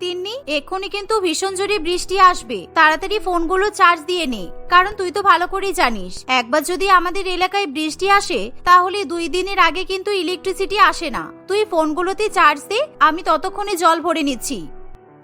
তিন্নি, এক্ষুনি কিন্তু ভীষণ জোরে বৃষ্টি আসবে। তাড়াতাড়ি ফোনগুলো চার্জ দিয়ে নে, কারণ তুই তো ভালো করেই জানিস। একবার যদি আমাদের এলাকায় বৃষ্টি আসে, তাহলে দুই দিনের আগে কিন্তু ইলেকট্রিসিটি আসে না। তুই ফোনগুলোতে চার্জ দে, আমি ততক্ষণে জল ভরে নিচ্ছি।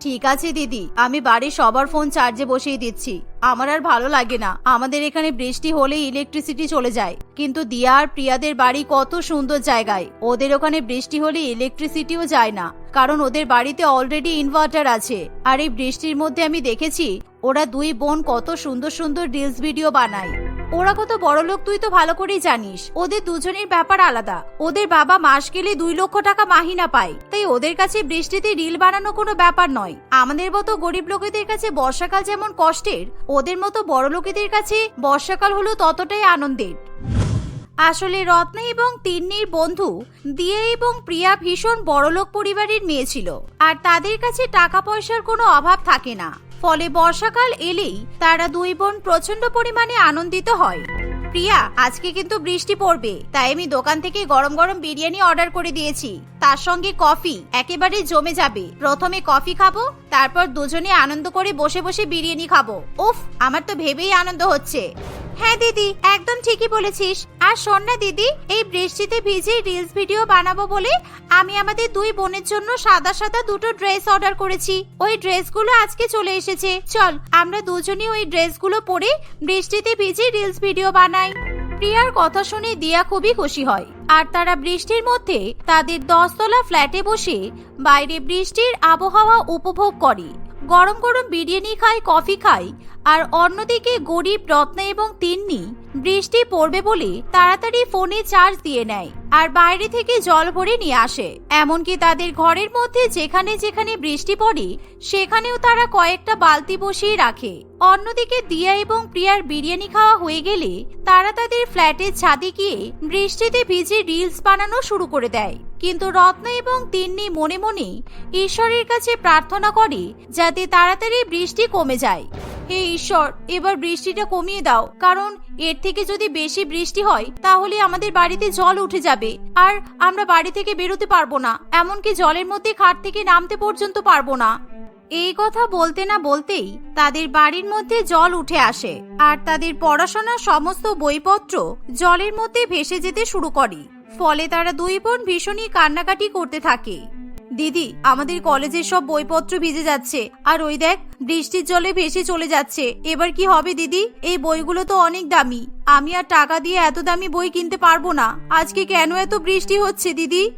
ঠিক আছে, দিদি, আমি বাড়ির সবার ফোন চার্জে বসিয়ে দিচ্ছি। আমার আর ভালো লাগে না। আমাদের এখানে বৃষ্টি হলে ইলেকট্রিসিটি চলে যায়। কিন্তু দিয়া আর প্রিয়াদের বাড়ি কত সুন্দর জায়গায়। ওদের ওখানে বৃষ্টি হলে ইলেকট্রিসিটিও যায় না। কারণ ওদের বাড়িতে অলরেডি ইনভার্টার আছে। আর এই বৃষ্টির মধ্যে আমি দেখেছি, ওরা দুই বোন কত সুন্দর সুন্দর রিলস ভিডিও বানায়। ওরা কত বড় লোক, তুই তো ভালো করেই জানিস। ওদের দুজনের ব্যাপার আলাদা। ওদের বাবা মাস গেলে দুই লক্ষ টাকা মাহিনা পায়। তাই ওদের কাছে বৃষ্টিতে রিল বানানো কোনো ব্যাপার নয়। আমাদের মতো গরিব লোকেদের কাছে বর্ষাকাল যেমন কষ্টের, ওদের মতো বড় লোকেদের কাছে বর্ষাকাল হলো ততটাই আনন্দের। আসলে রত্না এবং তিন্নির বন্ধু দিয়ে এবং প্রিয়া ভীষণ বড়লোক পরিবারের মেয়ে ছিল, আর তাদের কাছে টাকা পয়সার কোনো অভাব থাকে না। ফলে বর্ষাকাল এলেই তারা দুই বোন প্রচণ্ড পরিমাণে আনন্দিত হয়। প্রিয়া, আজকে কিন্তু বৃষ্টি পড়বে, তাই আমি দোকান থেকে গরম গরম বিরিয়ানি অর্ডার করে দিয়েছি। তার সঙ্গে কফি, একেবারে জমে যাবে। প্রথমে কফি খাব, তারপর দুজনে আনন্দ করে বসে বসে বিরিয়ানি খাব। উফ, আমার তো ভেবেই আনন্দ হচ্ছে। হ্যাঁ দিদি, একদম ঠিকই বলেছিস। আর শোন না, দিদি, এই বৃষ্টিতে ভিজে রিলস ভিডিও বানাবো বলে আমি আমাদের দুই বোনের জন্য সাদা সাদা দুটো ড্রেস অর্ডার করেছি। ওই ড্রেসগুলো আজকে চলে এসেছে। চল, আমরা দুজনে ওই ড্রেসগুলো পরে বৃষ্টিতে ভিজে রিলস ভিডিও বানাই। প্রিয়ার কথা শুনে দিয়া খুবই খুশি হয়। আর তারা বৃষ্টির মধ্যে তাদের দশতলা ফ্ল্যাটে বসে বাইরে বৃষ্টির আবহাওয়া উপভোগ করে। গরম গরম বিরিয়ানি খায় কফি খায় আর অন্যদিকে গরিব রত্না এবং তিন্নি বৃষ্টি পড়বে বলে তাড়াতাড়ি ফোনে চার্জ দিয়ে নেয় আর বাইরে থেকে জল ভরে নিয়ে আসে। এমনকি তাদের ঘরের মধ্যে যেখানে যেখানে বৃষ্টি পড়ে, সেখানেও তারা কয়েকটা বালতি বসিয়ে রাখে। অন্যদিকে দিয়া এবং প্রিয়ার বিরিয়ানি খাওয়া হয়ে গেলে তারা তাদের ফ্ল্যাটের ছাদে গিয়ে বৃষ্টিতে ভিজে রিলস বানানো শুরু করে দেয়। কিন্তু রত্ন এবং তিন্নি মনে মনে ঈশ্বরের কাছে প্রার্থনা করে যাতে তাড়াতাড়ি বৃষ্টি কমে যায়। হে ঈশ্বর। এবার বৃষ্টিটা কমিয়ে দাও, কারণ এর থেকে যদি বেশি বৃষ্টি হয়, তাহলে আমাদের বাড়িতে জল উঠে যাবে। আর আমরা বাড়ি থেকে বেরোতে পারব না, এমনকি জলের মধ্যে খাট থেকে নামতে পর্যন্ত পারব না। এই কথা বলতে না বলতেই তাদের বাড়ির মধ্যে জল উঠে আসে, আর তাদের পড়াশোনার সমস্ত বইপত্র জলের মধ্যে ভেসে যেতে শুরু করে। ফলে তারা দুই বোন ভীষণই কান্নাকাটি করতে থাকে। দিদি, আমাদের কলেজের সব বইপত্র ভিজে যাচ্ছে। আর ওই দেখ, বৃষ্টির জলে ভেসে চলে যাচ্ছে। এবার কি হবে দিদি? এই বইগুলো তো অনেক দামি। আমি আর টাকা দিয়ে এত দামি বই কিনতে পারব না। আজকে কেন এত বৃষ্টি হচ্ছে দিদি?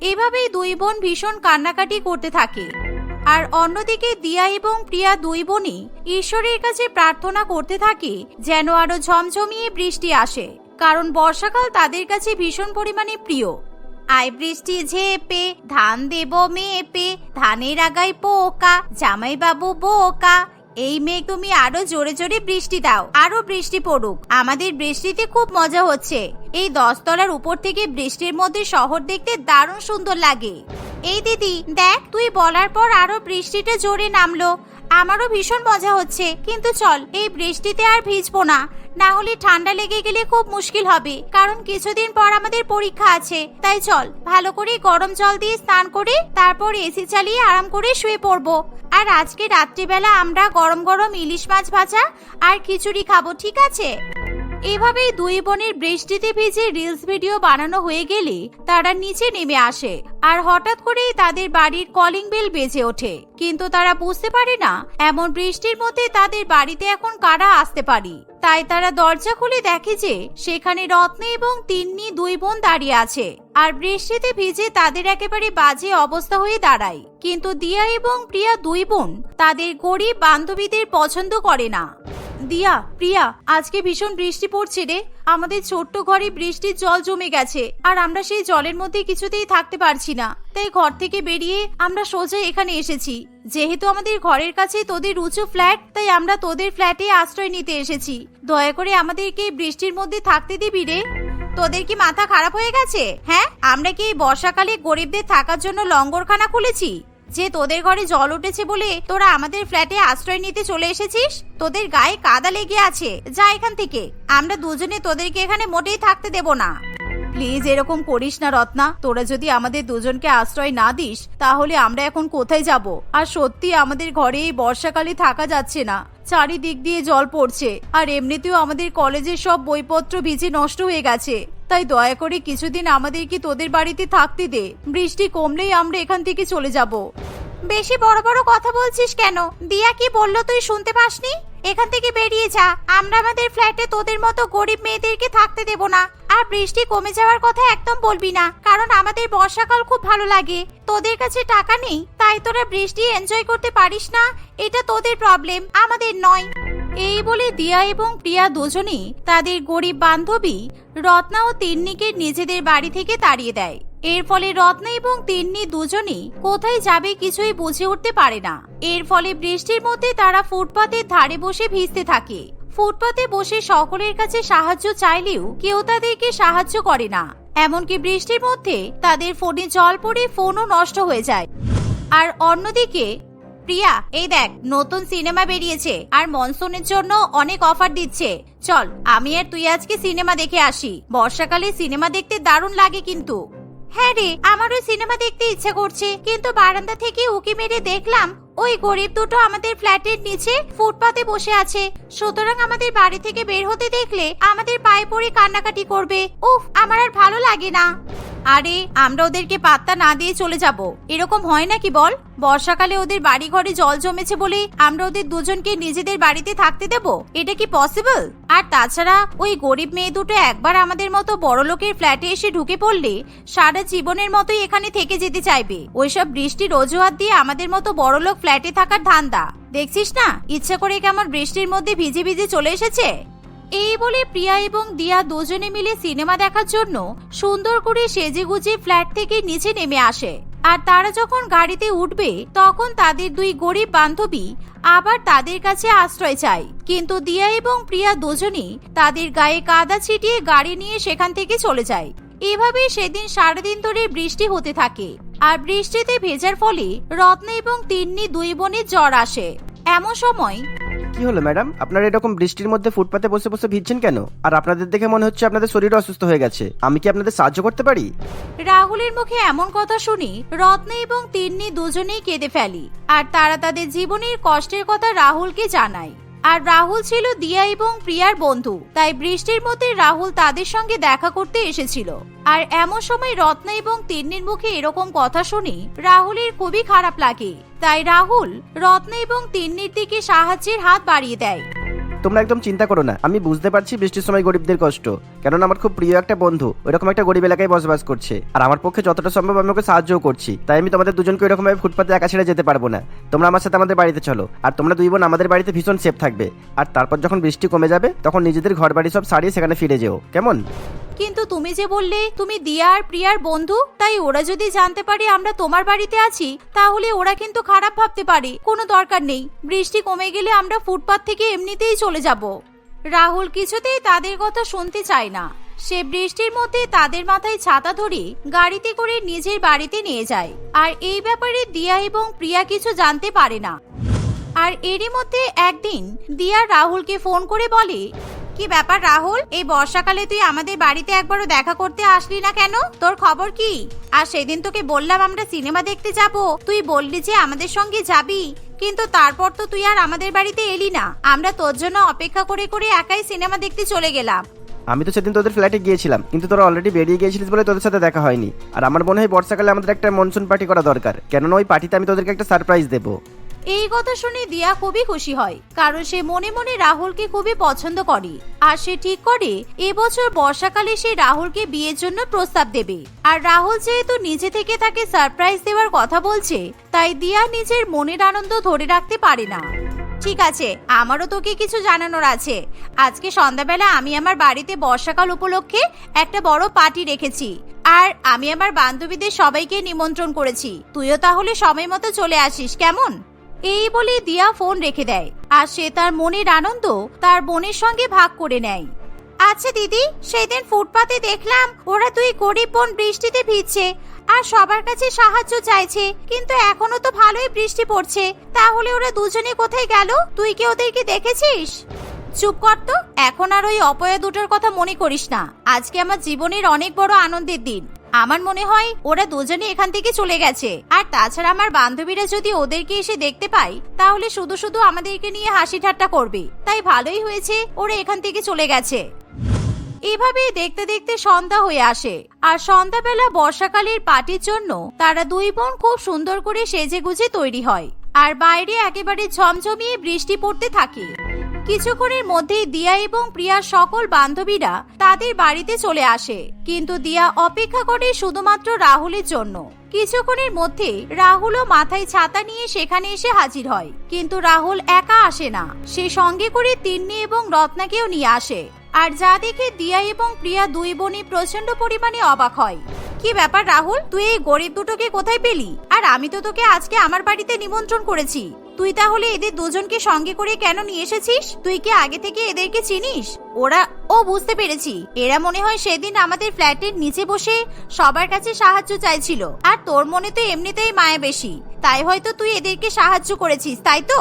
এভাবেই দুই বোন ভীষণ কান্নাকাটি করতে থাকে। আর অন্যদিকে দিয়া এবং প্রিয়া দুই বোনই ঈশ্বরের কাছে প্রার্থনা করতে থাকে যেন আরও ঝমঝমিয়ে বৃষ্টি আসে। কারণ বর্ষাকাল তাদের কাছে ভীষণ পরিমাণে প্রিয়। আয় বৃষ্টি ঝেপে, ধান দেব মেপে, ধানের আগায় পোকা জামাই বাবু বোকা। এই মেয়ে তুমি আরও জোরে জোরে বৃষ্টি দাও, আরও বৃষ্টি পড়ুক। আমাদের বৃষ্টিতে খুব মজা হচ্ছে। এই দশতলার উপর থেকে বৃষ্টির মধ্যে শহর দেখতে দারুণ সুন্দর লাগে। এই দিদি, দেখ, তুই বলার পর আরও বৃষ্টিটা জোরে নামলো। আমারও ভীষণ মজা হচ্ছে। কিন্তু চল, এই বৃষ্টিতে আর ভিজবো না। না হলে ঠান্ডা লেগে গেলে খুব মুশকিল হবে, কারণ কিছুদিন পর আমাদের পরীক্ষা আছে। তাই চল, ভালো করে গরম জল দিয়ে স্নান করে তারপর এসি চালিয়ে আরাম করে শুয়ে পড়ব। আর আজকে রাত্রিবেলা আমরা গরম গরম ইলিশ মাছ ভাজা আর খিচুড়ি খাব, ঠিক আছে? এভাবেই দুই বোনের বৃষ্টিতে ভিজে রিলস ভিডিও বানানো হয়ে গেলে তারা নিচে নেমে আসে। আর হঠাৎ করেই তাদের বাড়ির কলিং বেল বেজে ওঠে। কিন্তু তারা বুঝতে পারে না, এমন বৃষ্টির মধ্যে তাদের বাড়িতে এখন কারা আসতে পারি। তাই তারা দরজা খুলে দেখে যে সেখানে রত্নে এবং তিন্নি দুই বোন দাঁড়িয়ে আছে। আর বৃষ্টিতে ভিজে তাদের একেবারে বাজে অবস্থা হয়ে দাঁড়ায়। কিন্তু দিয়া এবং প্রিয়া দুই বোন তাদের গরিব বান্ধবীদের পছন্দ করে না। দিয়া, প্রিয়া, আজকে ভীষণ বৃষ্টি পড়ছে রে। আমাদের ছোট্ট ঘরে বৃষ্টির জল জমে গেছে, আর আমরা সেই জলের মধ্যে কিছুতেই থাকতে পারছি না। তাই ঘর থেকে বেরিয়ে আমরা সোজা এখানে এসেছি। যেহেতু আমাদের ঘরের কাছে তোদের উঁচু ফ্ল্যাট, তাই আমরা তোদের ফ্ল্যাটে আশ্রয় নিতে এসেছি। দয়া করে আমাদেরকে বৃষ্টির মধ্যে থাকতে দিবি রে। তোদের কি মাথা খারাপ হয়ে গেছে? হ্যাঁ আমরা কি বর্ষাকালে গরিবদের থাকার জন্য লঙ্গরখানা খুলেছি? যে তোদের ঘরে জল উঠেছে বলে তোরা আমাদের ফ্ল্যাটে আশ্রয় নিতে চলে এসেছিস? তোদের গায়ে কাদা লেগে আছে। যা এখান থেকে। আমরা দুজনে তোদেরকে এখানে মোটেই থাকতে দেব না। প্লিজ এরকম করিস না, রত্না। তোরা যদি আমাদের দুজনকে আশ্রয় না দিস, তাহলে আমরা এখন কোথায় যাব? আর সত্যি আমাদের ঘরে এই বর্ষাকালে থাকা যাচ্ছে না। চারিদিক দিয়ে জল পড়ছে। আর এমনিতেও আমাদের কলেজের সব বইপত্র ভিজে নষ্ট হয়ে গেছে। তাই দয়া করে কিছুদিন আমাদের কি তোদের বাড়িতে থাকতে দে। বৃষ্টি কমলেই আমরা এখান থেকে চলে যাব। বেশি বড় বড় কথা বলছিস কেন? দিয়া কি বলল তুই শুনতে পাসনি? এখান থেকে বেরিয়ে যা। আমরা আমাদের ফ্ল্যাটে তোদের মতো গরিব মেয়েদেরকে থাকতে দেব না। আর বৃষ্টি কমে যাওয়ার কথা একদম বলবি না, কারণ আমাদের বর্ষাকাল খুব ভালো লাগে। তোদের কাছে টাকা নেই, তাই তোরা বৃষ্টি এনজয় করতে পারিস না। এটা তোদের প্রবলেম আমাদের নয়। এই বলে দিয়া এবং প্রিয়া দুজনেই তাদের গরিব বান্ধবী রত্না ও তিন্নিকে নিজেদের বাড়ি থেকে তাড়িয়ে দেয়। এর ফলে রত্না এবং তিন্নি দুজনেই কোথায় যাবে কিছুই বুঝে উঠতে পারে না। এর ফলে বৃষ্টির মধ্যে তারা ফুটপাতের ধারে বসে ভিজতে থাকে। ফুটপাতে বসে সকলের কাছে সাহায্য চাইলেও কেউ তাদেরকে সাহায্য করে না। এমনকি বৃষ্টির মধ্যে তাদের ফোনে জল পড়ে ফোনও নষ্ট হয়ে যায়। আর অন্যদিকে প্রিয়া, এই দেখ, নতুন সিনেমা বেরিয়েছে, আর মনসুনের জন্য অনেক অফার দিচ্ছে। চল, আমি আর তুই আজকে সিনেমা দেখে আসি। বর্ষাকালে সিনেমা দেখতে দারুণ লাগে কিন্তু। হ্যাঁ রে, আমারও সিনেমা দেখতে ইচ্ছে করছে, কিন্তু বারান্দা থেকে উকি মেরে দেখলাম, ওই গরিব দুটো আমাদের ফ্ল্যাটের নিচে ফুটপাতে বসে আছে। সুতরাং আমাদের বাড়ি থেকে বের হতে দেখলে আমাদের পায়ে পড়ে কান্নাকাটি করবে। উফ, আমার আর ভালো লাগে না। আরে, আমরা ওদেরকে পাত্তা না দিয়ে চলে যাব। এরকম হয় নাকি বল? বর্ষাকালে ওদের বাড়ি ঘরে জল জমেছে বলে আমরা ওদের দুজনকে নিজেদের বাড়িতে থাকতে দেব? এটা কি পসিবল আর তাছাড়া, ওই গরিব মেয়ে দুটো একবার আমাদের মতো বড় লোকের ফ্ল্যাটে এসে ঢুকে পড়লে সারা জীবনের মতোই এখানে থেকে যেতে চাইবে। ওইসব বৃষ্টির অজুহাত দিয়ে আমাদের মতো বড় লোক ফ্ল্যাটে থাকার ধান্দা। দেখছিস না? ইচ্ছা করে কেমন বৃষ্টির মধ্যে ভিজে ভিজে চলে এসেছে? এই বলে প্রিয়া এবং দিয়া দুজনে মিলে সিনেমা দেখার জন্য সুন্দর করে সেজে গুজে ফ্ল্যাট থেকে নিচে নেমে আসে। আর তারা যখন গাড়িতে উঠবে, তখন তাদের দুই গরিব বান্ধবী আবার তাদের কাছে আশ্রয় চায়। কিন্তু দিয়া এবং প্রিয়া দুজনেই তাদের গায়ে কাদা ছিটিয়ে গাড়ি নিয়ে সেখান থেকে চলে যায়। এভাবে সেদিন সারাদিন ধরে বৃষ্টি হতে থাকে। আর বৃষ্টিতে ভেজার ফলে রত্না এবং তিন্নি দুই বোনের জ্বর আসে। এমন সময় কি হলো, ম্যাডাম? আপনারা এরকম বৃষ্টির মধ্যে ফুটপাতে বসে বসে ভিজছেন কেন? আর আপনাদের দেখে মনে হচ্ছে আপনাদের শরীর অসুস্থ হয়ে গেছে। আমি কি আপনাদের সাহায্য করতে পারি? রাহুলের মুখে এমন কথা শুনি, রত্নে এবং তিন্নি দুজনেই কেঁদে ফেলি, আর তারা তাদের জীবনের কষ্টের কথা রাহুলকে জানায়। আর রাহুল ছিল দিয়া এবং প্রিয়ার বন্ধু, তাই বৃষ্টির মধ্যে রাহুল তাদের সঙ্গে দেখা করতে এসেছিল। আর এমন সময় রত্না এবং তিন্নির মুখে এরকম কথা শুনি রাহুলের খুবই খারাপ লাগে। তাই রাহুল রত্না এবং তিন্নির দিকে সাহায্যের হাত বাড়িয়ে দেয়। তোমরা একদম চিন্তা করো না, আমি বুঝতে পারছি বৃষ্টির সময় গরিবদের কষ্ট। কেননা আমার খুব প্রিয় একটা বন্ধু ওইরকম একটা গরিব এলাকায় বসবাস করছে। আর আমার পক্ষে যতটা সম্ভব আমি ওকে সাহায্যও করছি, তাই আমি তোমাদের দুজনকে ওইরকম ভাবে ফুটপাতে একা ছেড়ে যেতে পারব না। তোমরা আমার সাথে আমাদের বাড়িতে চলো, আর তোমরা দুই বোন আমাদের বাড়িতে ভীষণ সেফ থাকবে। আর তারপর যখন বৃষ্টি কমে যাবে, তখন নিজেদের ঘর বাড়ি সব সারিয়ে সেখানে ফিরে যেও, কেমন? কিন্তু তুমি যে বললে, তুমি দিয়া আর প্রিয়ার বন্ধু, তাই ওরা যদি জানতে পারে আমরা তোমার বাড়িতে আছি, তাহলে ওরা কিন্তু খারাপ ভাবতে পারে, কোনো দরকার নেই। বৃষ্টি কমে গেলে আমরা ফুটপাত থেকে এমনিতেই চলে যাব। রাহুল কিছুতেই তাদের কথা শুনতে চায় না। সে বৃষ্টির মধ্যে তাদের মাথায় ছাতা ধরে গাড়িতে করে নিজের বাড়িতে নিয়ে যায়। আর এই ব্যাপারে দিয়া এবং প্রিয়া কিছু জানতে পারে না। আর এরই মধ্যে একদিন দিয়া রাহুলকে ফোন করে বলে কি ব্যাপার রাহুল? এই বর্ষাকালে তুই আমাদের বাড়িতে একবারও দেখা করতে আসলি না কেন? তোর খবর কি? আর সেদিন তোকে বললাম আমরা সিনেমা দেখতে যাব। তুই বললি যে আমাদের সঙ্গে যাবি। কিন্তু তারপর তো তুই আর আমাদের বাড়িতে এলি না। আমরা তোর জন্য অপেক্ষা করে করে একাই সিনেমা দেখতে চলে গেলাম। আমি তো সেদিন তোদের ফ্ল্যাটে গিয়েছিলাম, কিন্তু তোরা অলরেডি বেরিয়ে গিয়েছিলিস বলে তোদের সাথে দেখা হয়নি। আর আমার মনে হয় বর্ষাকালে আমাদের একটা মনসুন পার্টি করা দরকার। কেননা ওই পার্টিতে আমি তোদেরকে একটা সারপ্রাইজ দেবো। এই কথা শুনে দিয়া খুবই খুশি হয়, কারণ সে মনে মনে রাহুলকে খুবই পছন্দ করে। আর সে ঠিক করে, এবছর বর্ষাকালে সে রাহুলকে বিয়ের জন্য প্রস্তাব দেবে। আর রাহুল যেহেতু নিজে থেকে তাকে সারপ্রাইজ দেওয়ার কথা বলছে, তাই দিয়া নিজের মনের আনন্দ ধরে রাখতে পারে না। ঠিক আছে, আমারও তোকে কিছু জানানোর আছে। আজকে সন্ধ্যাবেলা আমি আমার বাড়িতে বর্ষাকাল উপলক্ষে একটা বড় পার্টি রেখেছি। আর আমি আমার বান্ধবীদের সবাইকে নিমন্ত্রণ করেছি। তুইও তাহলে সময় মতো চলে আসিস, কেমন? এই বলে দিয়া ফোন রেখে দেয়, আর সে তার মনের আনন্দ তার বোনের সঙ্গে ভাগ করে নেয়। আচ্ছা দিদি, সেদিন ফুটপাতে দেখলাম ওরা দুই গরিব বোন বৃষ্টিতে ভিজছে, আর সবার কাছে সাহায্য চাইছে, কিন্তু এখনও তো ভালোই বৃষ্টি পড়ছে, তাহলে ওরা দুজনে কোথায় গেল? তুই কি ওদেরকে দেখেছিস? চুপ কর তো, এখন আর ওই অপয়া দুটোর কথা মনে করিস না। আজকে আমার জীবনের অনেক বড় আনন্দের দিন। আমার মনে হয় ওরা দুজনে এখান থেকে চলে গেছে। আর তাছাড়া আমার বান্ধবীরা যদি ওদেরকে এসে দেখতে পাই তাহলে শুধু শুধু আমাদেরকে নিয়ে হাসি ঠাট্টা করবে। তাই ভালোই হয়েছে ওরা এখান থেকে চলে গেছে। এভাবেই দেখতে দেখতে সন্ধ্যা হয়ে আসে। আর সন্ধ্যাবেলা বর্ষাকালের পার্টির জন্য তারা দুই বোন খুব সুন্দর করে সেজে গুজে তৈরি হয়। আর বাইরে একেবারে ঝমঝমিয়ে বৃষ্টি পড়তে থাকে। কিছুক্ষণের মধ্যেই দিয়া এবং প্রিয়ার সকল বান্ধবীরা তাদের বাড়িতে চলে আসে। কিন্তু দিয়া অপেক্ষা করে শুধুমাত্র রাহুলের জন্য। কিছুক্ষণের মধ্যে রাহুলও মাথায় ছাতা নিয়ে সেখানে এসে হাজির হয়। কিন্তু রাহুল একা আসে না। সে সঙ্গে করে তিন্নি এবং রত্নাকেও নিয়ে আসে। আর যা দেখে দিয়া এবং প্রিয়া দুই বোনই প্রচণ্ড পরিমাণে অবাক হয়। কি ব্যাপার রাহুল? তুই এই গরিব দুটোকে কোথায় পেলি? আর আমি তো তোকে আজকে আমার বাড়িতে নিমন্ত্রণ করেছি। তুই তাহলে এদের দুজনকে সঙ্গে করে কেন নিয়ে এসেছিস? তুই কি আগে থেকে এদেরকে চিনিস? ওরা, ও বুঝতে পেরেছি। এরা মনে হয় সেদিন আমাদের ফ্ল্যাটের নিচে বসে সবার কাছে সাহায্য চাইছিল। আর তোর মনে তো এমনিতেই মায়া বেশি। তাই হয়তো তুই এদেরকে সাহায্য করেছিস, তাই তো?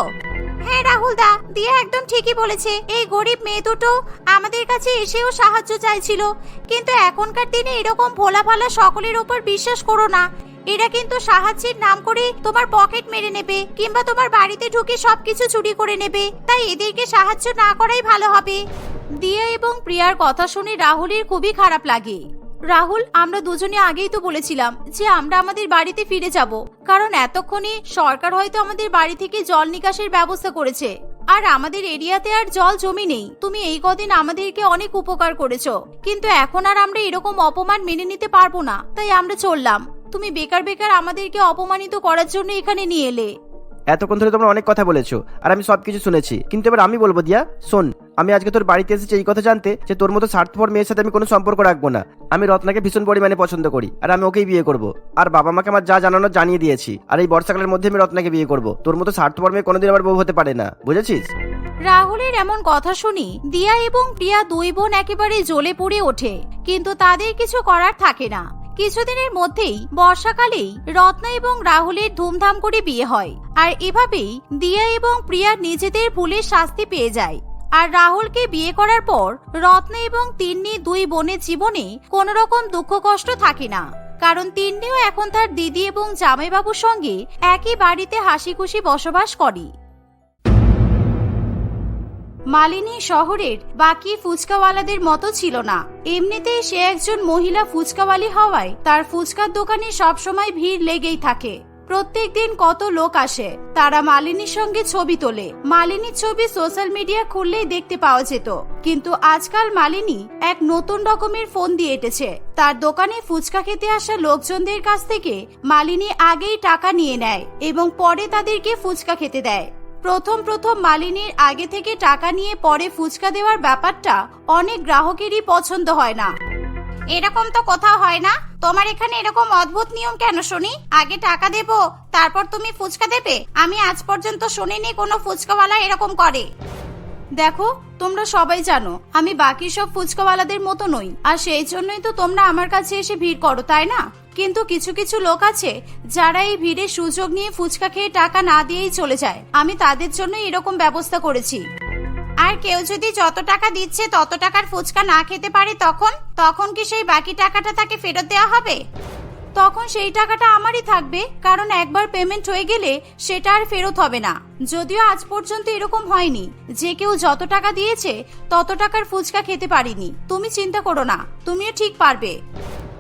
হ্যাঁ রাহুল দা দিয়া একদম ঠিকই বলেছে। এই গরিব মেয়ে দুটো আমাদের কাছে এসেও সাহায্য চাইছিল। কিন্তু এখনকার দিনে এরকম ভোলা ভালা সকলের উপর বিশ্বাস করো না। এরা কিন্তু সাহায্যের নাম করে তোমার পকেট মেরে নেবে, কিংবা তোমার বাড়িতে ঢুকে সবকিছু চুরি করে নেবে। তাই এদেরকে সাহায্য না করাই ভালো হবে। দিয়া এবং প্রিয়ার কথা শুনে রাহুলের খুবই খারাপ লাগে। রাহুল, আমরা দুজনে আগেই তো বলেছিলাম যে আমরা আমাদের বাড়িতে ফিরে যাব, কারণ এতক্ষণে সরকার হয়তো আমাদের বাড়ি থেকে জল নিকাশের ব্যবস্থা করেছে। আর আমাদের এরিয়াতে আর জল জমি নেই। তুমি এই কদিন আমাদেরকে অনেক উপকার করেছ। কিন্তু এখন আর আমরা এরকম অপমান মেনে নিতে পারব না। তাই আমরা চললাম। তুমি বেকার বেকার আমাদেরকে অপমানিত করার জন্য এখানে নিয়ে এলে। এতক্ষণ ধরে তোমরা অনেক কথা বলেছ আর আমি সবকিছু শুনেছি। কিন্তু এবার আমি বলব দিয়া শোন আমি আজকে তোর বাড়িতে এসেছি এই কথা জানতে যে তোর মতো স্বার্থপর মেয়ের সাথে আমি কোনো সম্পর্ক রাখব না। আমি রত্নাকে ভীষণ পরিমাণে পছন্দ করি আর আমি ওকেই বিয়ে করব। আর বাবা মাকে আমার যা জানানোর জানিয়ে দিয়েছি আর এই বর্ষাকালের মধ্যে আমি রত্নাকে বিয়ে করব। তোর মতো স্বার্থপর মেয়ে কোনোদিন আমার বউ হতে পারে না বুঝেছিস? রাহুলের এমন কথা শুনি দিয়া এবং প্রিয়া দুই বোন একেবারে জ্বলে পুড়ে ওঠে কিন্তু তাদের কিছু করার থাকে না। কিছুদিনের মধ্যেই বর্ষাকালেই রত্না এবং রাহুলের ধুমধাম করে বিয়ে হয়। আর এভাবেই দিয়া এবং প্রিয়া নিজেদের ভুলের শাস্তি পেয়ে যায়। আর রাহুলকে বিয়ে করার পর রত্না এবং তিন্নি দুই বোনের জীবনে কোনো রকম দুঃখ কষ্ট থাকে না। কারণ তিন্নিও এখন তার দিদি এবং জামাইবাবুর সঙ্গে একই বাড়িতে হাসি খুশি বসবাস করে। মালিনী শহরের বাকি ফুচকাওয়ালাদের মতো ছিল না। এমনিতেই সে একজন মহিলা ফুচকাওয়ালি হওয়ায় তার ফুচকার দোকানে সবসময় ভিড় লেগেই থাকে। প্রত্যেক দিন কত লোক আসে, তারা মালিনীর সঙ্গে ছবি তোলে। মালিনীর ছবি সোশ্যাল মিডিয়া খুললেই দেখতে পাওয়া যেত। কিন্তু আজকাল মালিনী এক নতুন রকমের ফোন দিয়ে এটেছে। তার দোকানে ফুচকা খেতে আসা লোকজনদের কাছ থেকে মালিনী আগেই টাকা নিয়ে নেয় এবং পরে তাদেরকে ফুচকা খেতে দেয়। প্রথম প্রথম মালিনীর আগে থেকে টাকা নিয়ে পরে ফুচকা দেওয়ার ব্যাপারটা অনেক গ্রাহকেরই পছন্দ হয় না। এরকম তো কথা হয় না। তোমার এখানে এরকম অদ্ভুত নিয়ম কেন শুনি আগে টাকা দেব, তারপর তুমি ফুচকা দেবে? আমি আজ পর্যন্ত শুনিনি কোনো ফুচকাওয়ালা এরকম করে। দেখো তোমরা সবাই জানো, আমি বাকি সব ফুচকাওয়ালাদের মতো নই। আর সেই জন্যই তো তোমরা আমার কাছে এসে ভিড় করো, তাই না? কিন্তু কিছু কিছু লোক আছে, যারা এই ভিড়ের সুযোগ নিয়ে ফুচকা খেয়ে টাকা না দিয়েই চলে যায়। আমি তাদের জন্য এরকম ব্যবস্থা করেছি। আর কেউ যদি যত টাকা দিচ্ছে, তত টাকার ফুচকা না খেতে পারে তখন? তখন কি সেই বাকি টাকাটা তাকে ফেরত দেওয়া হবে? তখন সেই টাকাটা আমারই থাকবে, কারণ একবার পেমেন্ট হয়ে গেলে সেটা আর ফেরত হবে না। যদিও আজ পর্যন্ত এরকম হয়নি। যে কেউ যত টাকা দিয়েছে, তত টাকার ফুচকা খেতে পারিনি। তুমি চিন্তা করো না। তুমিও ঠিক পারবে।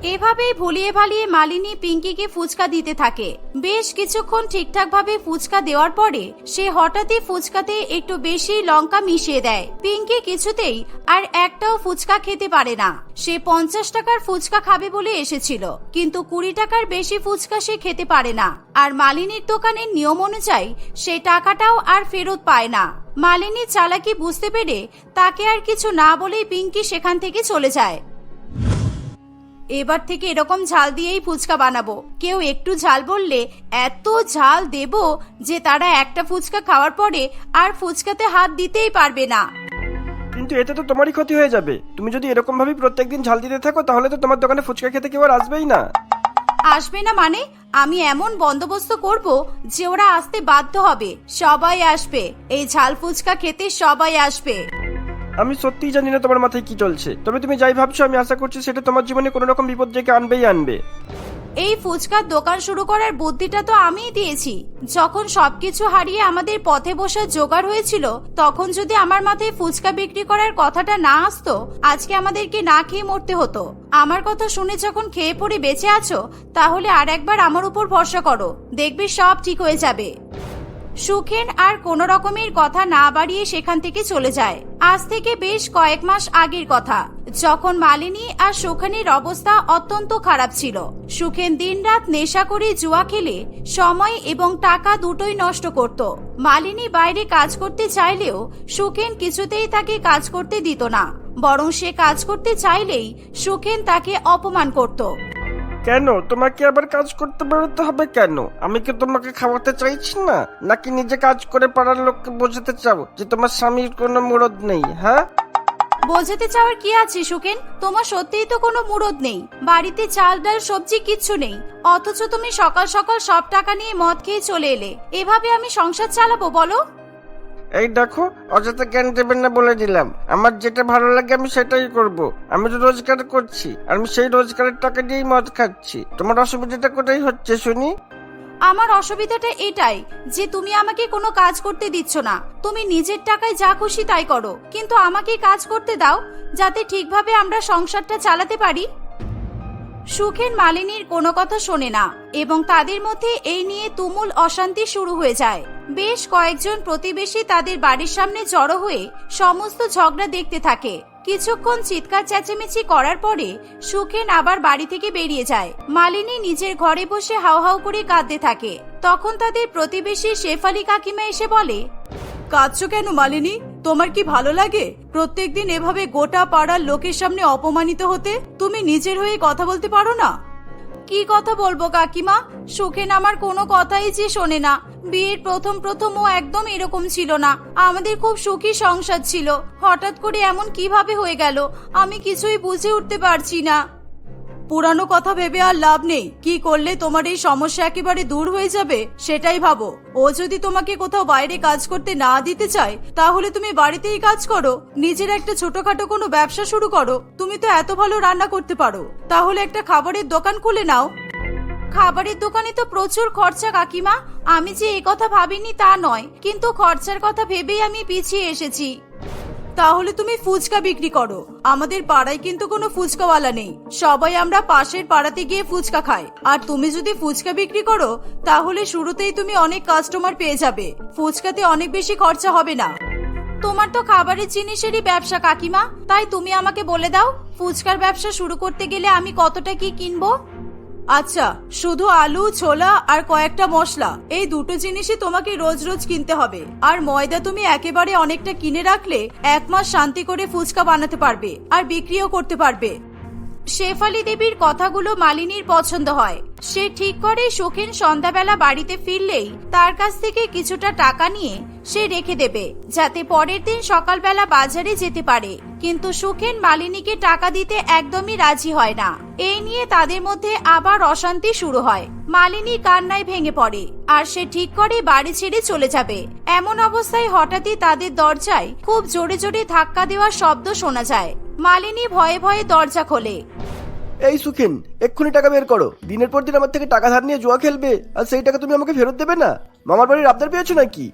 এভাবেই ভুলিয়ে ভালিয়ে মালিনী পিঙ্কিকে ফুচকা দিতে থাকে। বেশ কিছুক্ষণ ঠিকঠাক ভাবে ফুচকা দেওয়ার পরে সে হঠাৎই ফুচকাতে একটু বেশি লঙ্কা মিশিয়ে দেয়। পিঙ্কি কিছুতেই আর একটাও ফুচকা খেতে পারে না। সে পঞ্চাশ টাকার ফুচকা খাবে বলে এসেছিল, কিন্তু কুড়ি টাকার বেশি ফুচকা সে খেতে পারে না। আর মালিনীর দোকানের নিয়ম অনুযায়ী সে টাকাটাও আর ফেরত পায় না। মালিনী চালাকি বুঝতে পেরে তাকে আর কিছু না বলেই পিঙ্কি সেখান থেকে চলে যায়। এবার থেকে এরকম ঝাল দিয়েই ফুচকা বানাবো। কেউ একটু ঝাল বললে এত ঝাল দেব যে তারা একটা ফুচকা খাওয়ার পরে আর ফুচকাতে হাত দিতেই পারবে না। কিন্তু এতে তো তোমারই ক্ষতি হয়ে যাবে। তুমি যদি এরকম ভাবে প্রত্যেকদিন ঝাল দিতে থাকো তাহলে তো তোমার দোকানে ফুচকা খেতে কেউ আর আসবেই না। আসবে না মানে? আমি এমন বন্দোবস্ত করব যে ওরা আসতে বাধ্য হবে। সবাই আসবে। এই ঝাল ফুচকা খেতে সবাই আসবে। আমি সত্যিই জানি না তোমার মাথায় কি চলছে। তবে তুমি যাই ভাবছ, আমি আশা করছি সেটা তোমার জীবনে কোনো রকম বিপদ ডেকে আনবেই আনবে। এই ফুচকার দোকান শুরু করার বুদ্ধিটা তো আমিই দিয়েছি। যখন সবকিছু হারিয়ে আমাদের পথে বসার জোগাড় হয়েছিল, তখন যদি আমার মাথায় ফুচকা বিক্রি করার কথাটা না আসতো, আজকে আমাদেরকে না খেয়ে মরতে হতো। আমার কথা শুনে যখন খেয়ে পড়ে বেঁচে আছো, তাহলে আর একবার আমার উপর ভরসা করো। দেখবে সব ঠিক হয়ে যাবে। সুখেন আর কোনো রকমের কথা না বাড়িয়ে সেখান থেকে চলে যায়। আজ থেকে বেশ কয়েক মাস আগের কথা। যখন মালিনী আর সুখেনের অবস্থা অত্যন্ত খারাপ ছিল, সুখেন দিনরাত নেশা করে জুয়া খেলে, সময় এবং টাকা দুটোই নষ্ট করত। মালিনী বাইরে কাজ করতে চাইলেও সুখেন কিছুতেই তাকে কাজ করতে দিত না। বরং সে কাজ করতে চাইলেই সুখেন তাকে অপমান করত। কেন? তোমাকে আবার কাজ করতে বেরোতে হবে কেন? আমি কি তোমাকে খাওয়াতে চাইছি না? নাকি নিজে কাজ করে পাড়ার লোককে বোঝাতে চাও যে তোমার স্বামীর কোনো মুরদ নেই হ্যাঁ? বোঝাতে চাওয়ার কি আছে সুখেন তোমার সত্যিই তো কোনো মুরদ নেই। বাড়িতে চাল, ডাল, সবজি কিচ্ছু নেই। অথচ তুমি সকাল সকাল সব টাকা নিয়ে মদ খেয়ে চলে এলে। এভাবে আমি সংসার চালাবো, বলো? এই দেখো, অযথা জ্ঞান দেবেন না বলে দিলাম। আমার যেটা ভালো লাগে আমি সেটাই করব। আমি তো রোজগার করছি আমি সেই রোজগারের টাকা দিয়েই মদ খাচ্ছি। তোমার অসুবিধাটা কোথায় হচ্ছে, শুনি? আমার অসুবিধাটা এটাই যে তুমি আমাকে কোনো কাজ করতে দিচ্ছ না। তুমি নিজের টাকায় যা খুশি তাই করো। কিন্তু আমাকে কাজ করতে দাও, যাতে ঠিকভাবে আমরা সংসারটা চালাতে পারি। সুখেন মালিনীর কোনো কথা শোনে না, এবং তাদের মধ্যে এই নিয়ে তুমুল অশান্তি শুরু হয়ে যায়। বেশ কয়েকজন প্রতিবেশী তাদের বাড়ির সামনে জড়ো হয়ে সমস্ত ঝগড়া দেখতে থাকে। কিছুক্ষণ চিৎকার চেঁচামেচি করার পরে সুখেন আবার বাড়ি থেকে বেরিয়ে যায়। মালিনী নিজের ঘরে বসে হাউ হাউ করে কাঁদতে থাকে। তখন তাদের প্রতিবেশী শেফালি কাকিমা এসে বলে, কাঁদছো কেন মালিনী? তোমার কি ভালো লাগে? প্রত্যেকদিন এভাবে গোটা পাড়ার লোকের সামনে অপমানিত হতে? তুমি নিজের হয়ে কথা বলতে পারো না? কি কথা বলব, কাকিমা? সুখেন আমার কোনো কথাই যে শোনে না। বিয়ের প্রথম প্রথম ও একদম এরকম ছিল না। আমাদের খুব সুখী সংসার ছিল। হঠাৎ করে এমন কীভাবে হয়ে গেল, আমি কিছুই বুঝে উঠতে পারছি না। পুরানো কথা ভেবে আর লাভ নেই। কি করলে তোমার এই সমস্যা একেবারে দূর হয়ে যাবে, সেটাই ভাবো। ও যদি তোমাকে কোথাও বাইরে কাজ করতে না দিতে চায়, তাহলে তুমি বাড়িতেই কাজ করো। নিজের একটা ছোটখাটো কোনো ব্যবসা শুরু করো। তুমি তো এত ভালো রান্না করতে পারো। তাহলে একটা খাবারের দোকান খুলে নাও। খাবারের দোকানে তো প্রচুর খরচা, কাকিমা। আমি যে এই কথা ভাবিনি তা নয়। কিন্তু খরচার কথা ভেবেই আমি পিছিয়ে এসেছি। তাহলে তুমি ফুচকা বিক্রি করো। আমাদের পাড়ায় কিন্তু কোনো ফুচকাওয়ালা নেই। সবাই আমরা পাশের পাড়াতে গিয়ে ফুচকা খাই। আর তুমি যদি ফুচকা বিক্রি করো, তাহলে শুরুতেই তুমি অনেক কাস্টমার পেয়ে যাবে। ফুচকাতে অনেক বেশি খরচা হবে না। তোমার তো খাবারের জিনিসেরই ব্যবসা, কাকিমা। তাই তুমি আমাকে বলে দাও, ফুচকার ব্যবসা শুরু করতে গেলে আমি কতটা কি কিনবো? আচ্ছা শুধু আলু, ছোলা আর কয়েকটা মশলা। এই দুটো জিনিসই তোমাকে রোজ রোজ কিনতে হবে। আর ময়দা তুমি একেবারে অনেকটা কিনে রাখলে এক মাস শান্তি করে ফুচকা বানাতে পারবে আর বিক্রিও করতে পারবে। শেফালি দেবীর কথাগুলো মালিনীর পছন্দ হয়। সে ঠিক করে সুখেন সন্ধ্যাবেলা বাড়িতে ফিরলেই তার কাছ থেকে কিছুটা টাকা নিয়ে সে রেখে দেবে, যাতে পরের দিন সকালবেলা বাজারে যেতে পারে। কিন্তু সুখেন মালিনীকে টাকা দিতে একদমই রাজি হয় না। এই নিয়ে তাদের মধ্যে আবার অশান্তি শুরু হয়। মালিনী কান্নায় ভেঙে পড়ে আর সে ঠিক করে বাড়ি ছেড়ে চলে যাবে। এমন অবস্থায় হঠাৎই তাদের দরজায় খুব জোরে জোরে ধাক্কা দেওয়ার শব্দ শোনা যায়। মালিনী ভয়ে ভয়ে দরজা খোলে। এই সুখেন, এক্ষুনি টাকা বের করো। দিনের পর দিন আমার থেকে টাকা ধার নিয়ে জুয়া খেলবে, আর সেই টাকা তুমি আমাকে ফেরত দেবে না? মামার বাড়ির আবদার পেয়েছ নাকি?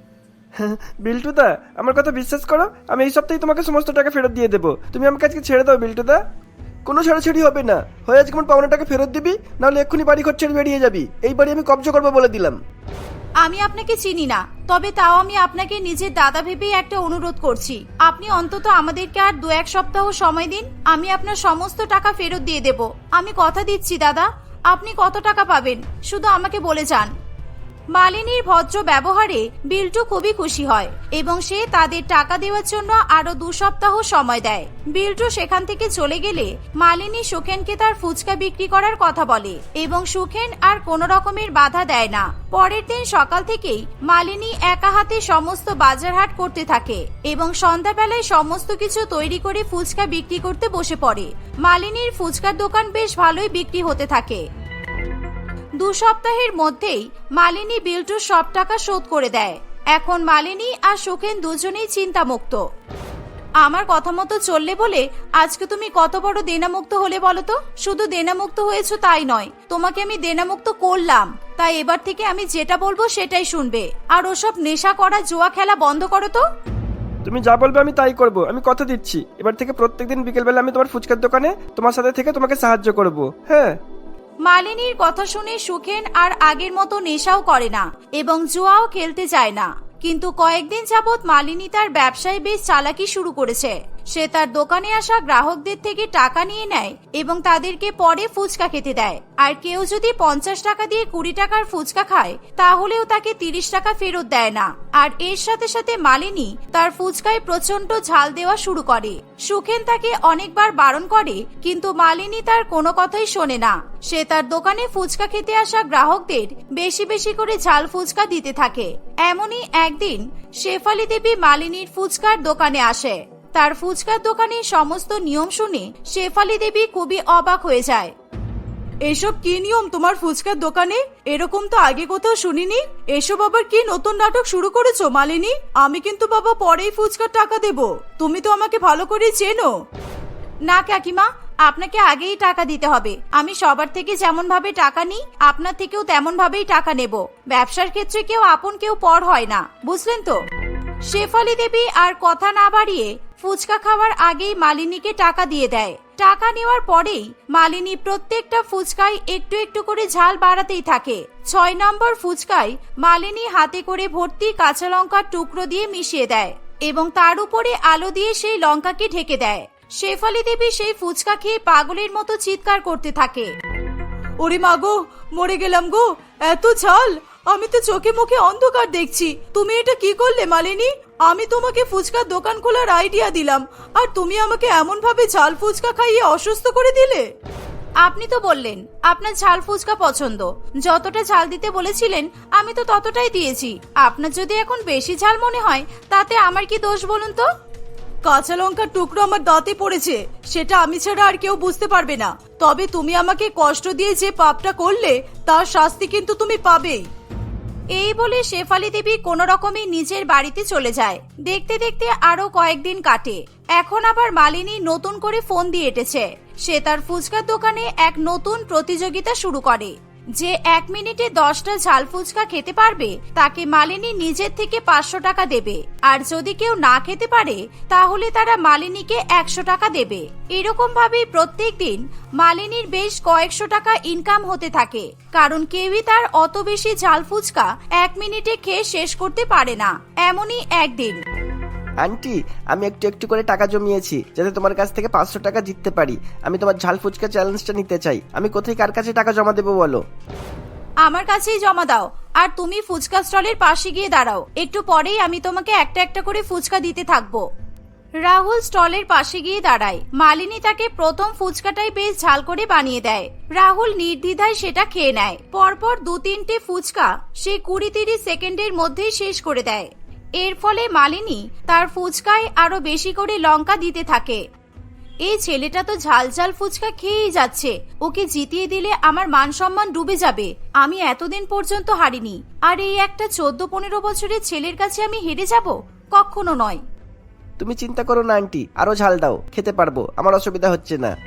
বিল্টুদা, আমার কথা বিশ্বাস করো, আমি এই সপ্তাহে তোমাকে সমস্ত টাকা ফেরত দিয়ে দেবো। তুমি আমাকে আজকে ছেড়ে দাও, বিল্টুদা। কোনো ছাড়াছাড়ি হবে না। হয় আজকে আমার পাওনা টাকা ফেরত দিবি, নাহলে এক্ষুনি বাড়ি ঘর ছেড়ে বেরিয়ে যাবি। এই বাড়ি আমি কবজা করব বলে দিলাম। আমি আপনাকে চিনি না, তবে তাও আমি আপনাকে নিজের দাদা ভেবেই একটা অনুরোধ করছি। আপনি অন্তত আমাদেরকে আর দু এক সপ্তাহ সময় দিন, আমি আপনার সমস্ত টাকা ফেরত দিয়ে দেব। আমি কথা দিচ্ছি, দাদা। আপনি কত টাকা পাবেন? শুধু আমাকে বলে যান। মালিনীর ভদ্র ব্যবহারে বিল্টু খুবই খুশি হয় এবং সে তাদের টাকা দেওয়ার জন্য আরও দু সপ্তাহ সময় দেয়। বিল্টু সেখান থেকে চলে গেলে মালিনী সুখেনকে তার ফুচকা বিক্রি করার কথা বলে এবং সুখেন আর কোনো রকমের বাধা দেয় না। পরের দিন সকাল থেকেই মালিনী একা হাতে সমস্ত বাজারহাট করতে থাকে এবং সন্ধ্যাবেলায় সমস্ত কিছু তৈরি করে ফুচকা বিক্রি করতে বসে পড়ে। মালিনীর ফুচকার দোকান বেশ ভালোই বিক্রি হতে থাকে। দু সপ্তাহের মধ্যেই মালিনী বিল্টুর সব টাকা শোধ করে দেয়। এখন মালিনী আর সুখেন দুজনেই চিন্তামুক্ত। আমার কথা মতো চললে বলে আজকে তুমি কত বড় দেনামুক্ত হলে বলো তো? শুধু দেনামুক্ত হয়েছো তাই নয়, তোমাকে আমি দেনামুক্ত করলাম। তাই এবার থেকে আমি যেটা বলব সেটাই শুনবে। আর ওসব নেশা করা জুয়া খেলা বন্ধ করো তো। তুমি যা বলবে আমি তাই করব, আমি কথা দিচ্ছি। এবার থেকে প্রত্যেকদিন বিকেলবেলা আমি তোমার ফুচকার দোকানে তোমার সাথে থেকে তোমাকে সাহায্য করব হ্যাঁ? মালিনীর কথা শুনে সুখেন আর আগের মতো নেশাও করে না এবং জুয়াও খেলতে যায় না। কিন্তু কয়েকদিন যাবৎ মালিনী তার ব্যবসায় বেশ চালাকি শুরু করেছে। সে তার দোকানে আসা গ্রাহকদের থেকে টাকা নিয়ে নেয় এবং তাদেরকে পরে ফুচকা খেতে দেয়। আর কেউ যদি পঞ্চাশ টাকা দিয়ে কুড়ি টাকার ফুচকা খায়, তাহলেও তাকে তিরিশ টাকা ফেরত দেয় না। আর এর সাথে সাথে মালিনী তার ফুচকায় প্রচণ্ড ঝাল দেওয়া শুরু করে। সুখেন তাকে অনেকবার বারণ করে, কিন্তু মালিনী তার কোনো কথাই শোনে না। সে তার দোকানে ফুচকা খেতে আসা গ্রাহকদের বেশি বেশি করে ঝাল ফুচকা দিতে থাকে। এমনই একদিন শেফালি দেবী মালিনীর ফুচকার দোকানে আসে। তার ফুচকার দোকানে সমস্ত নিয়ম শুনে শেফালি দেবী খুবই অবাক হয়ে যায়। এসব কি নিয়ম তোমার ফুচকার দোকানে? এরকম তো আগে কোথাও শুনিনি। এসব আবার কি নতুন নাটক শুরু করেছ মালিনী? আমি কিন্তু বাবা পরেই ফুচকার টাকা দেব। তুমি তো আমাকে ভালো করে চেনো। না কাকিমা আপনাকে আগেই টাকা দিতে হবে। আমি সবার থেকে যেমন ভাবে টাকা নিই আপনার থেকেও তেমন ভাবেই টাকা নেব। ব্যবসার ক্ষেত্রে কেউ আপন কেউ পর হয় না। বুঝলেন তো? শেফালি দেবী আর কথা না বাড়িয়ে ফুচকা খাওয়ার আগেই মালিনীকে টাকা দিয়ে দেয়। টাকা নেওয়ার পরেই মালিনী প্রত্যেকটা ফুচকায় একটু একটু করে ঝাল বাড়াতেই থাকে। ছয় নম্বর ফুচকায় মালিনী হাতে করে ভর্তি কাঁচা লঙ্কার টুকরো দিয়ে মিশিয়ে দেয় এবং তার উপরে আলো দিয়ে সেই লঙ্কাকে ঢেকে দেয়। শেফালি দেবী সেই ফুচকা খেয়ে পাগলের মতো চিৎকার করতে থাকে। ওরে মাগো মরে গেলাম গো, এত ঝাল! আমি তো চোখে মুখে অন্ধকার দেখছি। তুমি এটা কি করলে মালিনী? আমি তোমাকে ফুচকার দোকান খোলার আইডিয়া দিলাম। আর তুমি আমাকে এমন ভাবে ঝাল ফুচকা খাইয়ে অসুস্থ করে দিলে? আপনি তো বললেন আপনার ঝাল ফুচকা পছন্দ। যতটা ঝাল দিতে বলেছিলেন আমি তো ততটাই দিয়েছি। আপনার যদি এখন বেশি ঝাল মনে হয় তাতে আমার কি দোষ বলুন তো? কাঁচা লঙ্কার টুকরো আমার দাঁতে পড়েছে সেটা আমি ছাড়া আর কেউ বুঝতে পারবে না। তবে তুমি আমাকে কষ্ট দিয়ে যে পাপটা করলে তার শাস্তি কিন্তু তুমি পাবেই। এই বলে শেফালি দেবী কোন রকমে নিজের বাড়িতে চলে যায়। দেখতে দেখতে আরও কয়েকদিন কাটে। এখন আবার মালিনী নতুন করে ফোন দিয়ে এটেছে। সে তার ফুচকার দোকানে এক নতুন প্রতিযোগিতা শুরু করে। যে এক মিনিটে দশটা ঝাল ফুচকা খেতে পারবে, তাকে মালিনী নিজের থেকে পাঁচশো টাকা দেবে। আর যদি কেউ না খেতে পারে, তাহলে তারা মালিনীকে একশো টাকা দেবে। এরকম ভাবে প্রত্যেক দিন মালিনীর বেশ কয়েকশো টাকা ইনকাম হতে থাকে। কারণ কেউই তার অত বেশি ঝাল ফুচকা এক মিনিটে খেয়ে শেষ করতে পারে না। এমনই একদিন। আন্টি আমি একটু একটু করে টাকা জমিয়েছি, যাতে তোমার কাছ থেকে পাঁচশো টাকা জিততে পারি। আমি তোমার ঝাল ফুচকা চ্যালেঞ্জটা নিতে চাই। আমি কোথায়, কার কাছে টাকা জমা দেবো বলো? আমার কাছেই জমা দাও। আর তুমি ফুচকা স্টলের পাশে গিয়ে দাঁড়াও। একটু পরেই আমি তোমাকে একটা একটা করে ফুচকা দিতে থাকব। রাহুল স্টলের পাশে গিয়ে দাঁড়ায়। মালিনী তাকে প্রথম ফুচকাটাই বেশ ঝাল করে বানিয়ে দেয়। রাহুল নির্দ্বিধায় সেটা খেয়ে নেয়। পরপর দু তিনটে ফুচকা সে কুড়ি তিরিশ সেকেন্ডের মধ্যেই শেষ করে দেয়। এর ফলে মালিনী তার ফুচকায় আরও বেশি করে লঙ্কা দিতে থাকে। এই ছেলেটা তো ঝাল ঝাল ফুচকা খেয়েই যাচ্ছে। ওকে জিতিয়ে দিলে আমার মান সম্মান ডুবে যাবে। আমি এতদিন পর্যন্ত হারিনি। আর এই একটা চোদ্দ পনেরো বছরের ছেলের কাছে আমি হেরে যাব? কখনো নয়। তুমি চিন্তা করো না আন্টি। আরও ঝাল দাও। খেতে পারব। আমার অসুবিধা হচ্ছে না।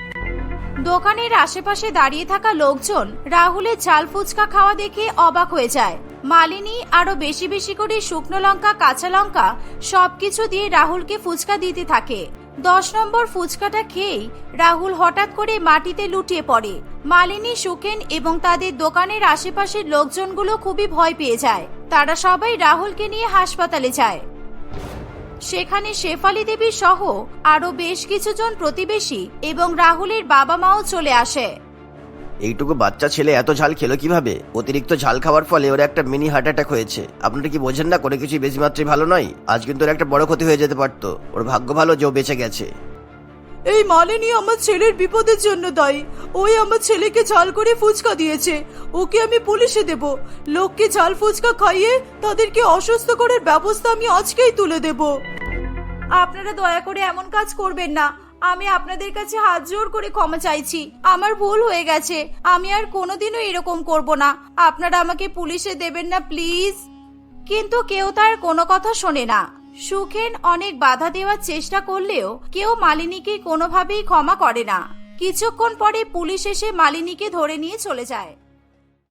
দোকানের আশেপাশে দাঁড়িয়ে থাকা লোকজন রাহুলের ঝাল ফুচকা খাওয়া দেখে অবাক হয়ে যায়। মালিনী আরও বেশি বেশি করে শুকনো লঙ্কা, কাঁচা লঙ্কা সবকিছু দিয়ে রাহুলকে ফুচকা দিতে থাকে। দশ নম্বর ফুচকাটা খেয়েই রাহুল হঠাৎ করে মাটিতে লুটিয়ে পড়ে। মালিনী সুখেন এবং তাদের দোকানের আশেপাশের লোকজনগুলো খুবই ভয় পেয়ে যায়। তারা সবাই রাহুলকে নিয়ে হাসপাতালে যায়। সেখানে শেফালি দেবী সহ আরও বেশ কিছুজন প্রতিবেশী এবং রাহুলের বাবা মাও চলে আসে। এইটুকু বাচ্চা ছেলে এত ঝাল খেলো কীভাবে? অতিরিক্ত ঝাল খাওয়ার ফলে ওর একটা মিনি হার্ট অ্যাটাক হয়েছে। আপনারা কি বোঝেন না কোনো কিছুই বেশি মাত্রায় ভালো নয়? আজ কিন্তু ওর একটা বড় ক্ষতি হয়ে যেতে পারতো। ওর ভাগ্য ভালো যে ও বেঁচে গেছে। এই মালিনী আমার ছেলের বিপদের জন্য দায়ী। ওই আমার ছেলেকে ঝাল করে ফুচকা দিয়েছে। ওকে আমি পুলিশে দেব। লোককে ঝাল ফুচকা খাইয়ে তাদেরকে অসুস্থ করার ব্যবস্থা আমি আজকেই তুলে দেব। আপনারা দয়া করে এমন কাজ করবেন না। আমি আপনাদের কাছে হাত জোর করে ক্ষমা চাইছি। আমার ভুল হয়ে গেছে। আমি আর কোনোদিনও এরকম করব না। আপনারা আমাকে পুলিশে দেবেন না, প্লিজ। কিন্তু কেউ তার কোনো কথা শোনে না। সুখেন অনেক বাধা দেওয়ার চেষ্টা করলেও কেউ মালিনীকে কোনোভাবেই ক্ষমা করে না। কিছুক্ষণ পরে পুলিশ এসে মালিনীকে ধরে নিয়ে চলে যায়।